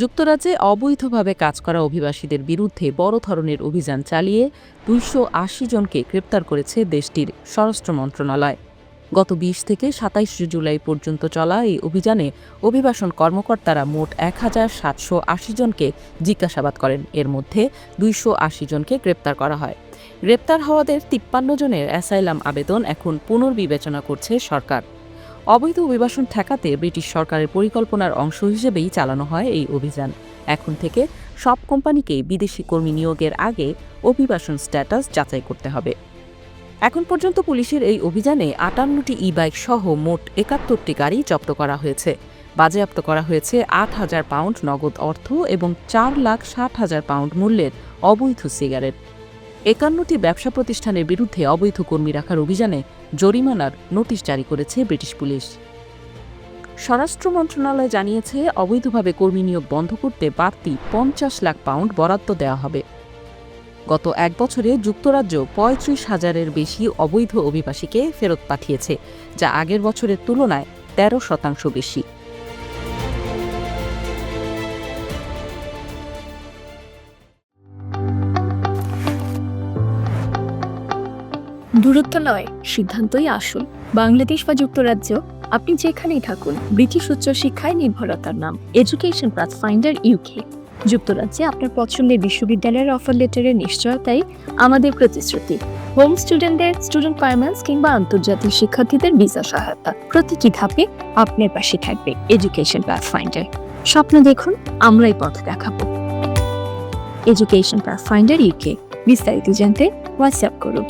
যুক্তরাজ্যে অবৈধভাবে কাজ করা অভিবাসীদের বিরুদ্ধে বড় ধরনের অভিযান চালিয়ে দুইশো আশি জনকে গ্রেপ্তার করেছে দেশটির স্বরাষ্ট্র মন্ত্রণালয়। গত বিশ থেকে সাতাইশ জুলাই পর্যন্ত চলা এই অভিযানে অভিবাসন কর্মকর্তারা মোট এক হাজার সাতশো আশি জনকে জিজ্ঞাসাবাদ করেন। এর মধ্যে দুইশো আশি জনকে গ্রেপ্তার করা হয়। গ্রেপ্তার হওয়াদের তিপ্পান্ন জনের অ্যাসাইলাম আবেদন এখন পুনর্বিবেচনা করছে সরকার। অবৈধ অভিবাসন ঠেকাতে ব্রিটিশ সরকারের পরিকল্পনার অংশ হিসেবেই চালানো হয় এই অভিযান। এখন থেকে সব কোম্পানিকেই বিদেশি কর্মী নিয়োগের আগে অভিবাসন স্ট্যাটাস যাচাই করতে হবে। এখন পর্যন্ত পুলিশের এই অভিযানে আটান্নটি ই বাইক সহ মোট একাত্তরটি গাড়ি জব্দ করা হয়েছে। বাজেয়াপ্ত করা হয়েছে আট হাজার পাউন্ড নগদ অর্থ এবং চার লাখ ষাট হাজার পাউন্ড মূল্যের অবৈধ সিগারেট। একান্নটি ব্যবসা প্রতিষ্ঠানের বিরুদ্ধে অবৈধ কর্মী রাখার অভিযানে জরিমানার নোটিশ জারি করেছে ব্রিটিশ পুলিশ। স্বরাষ্ট্র মন্ত্রণালয় জানিয়েছে, অবৈধভাবে কর্মী নিয়োগ বন্ধ করতে বাড়তি পঞ্চাশ লাখ পাউন্ড বরাদ্দ দেওয়া হবে। গত এক বছরে যুক্তরাজ্য পঁয়ত্রিশ হাজারের বেশি অবৈধ অভিবাসীকে ফেরত পাঠিয়েছে, যা আগের বছরের তুলনায় তেরো শতাংশ বেশি। দূরত্ব নয়, সিদ্ধান্তই আসল। বাংলাদেশ বা যুক্তরাজ্য, আপনি যেখানেই থাকুন, ব্রিটিশ উচ্চশিক্ষায় নির্ভরতার নাম। এডুকেশন পাথ ফাইন্ডার ইউকে যুক্তরাজ্যে আপনার পছন্দের বিশ্ববিদ্যালয়ের অফার লেটারের নিশ্চয়তাই আমাদের প্রতিশ্রুতি। হোম স্টুডেন্টদের স্টুডেন্ট পারমেন্টস কিংবা আন্তর্জাতিক শিক্ষার্থীদের ভিসা সহায়তা। প্রতিটি ধাপে আপনার পাশে থাকবে এডুকেশন পাথ ফাইন্ডার স্বপ্ন দেখুন, আমরাই পথ দেখাবো। এডুকেশন পাথ ফাইন্ডার ইউকে বিস্তারিত জানতে হোয়াটসঅ্যাপ করুন।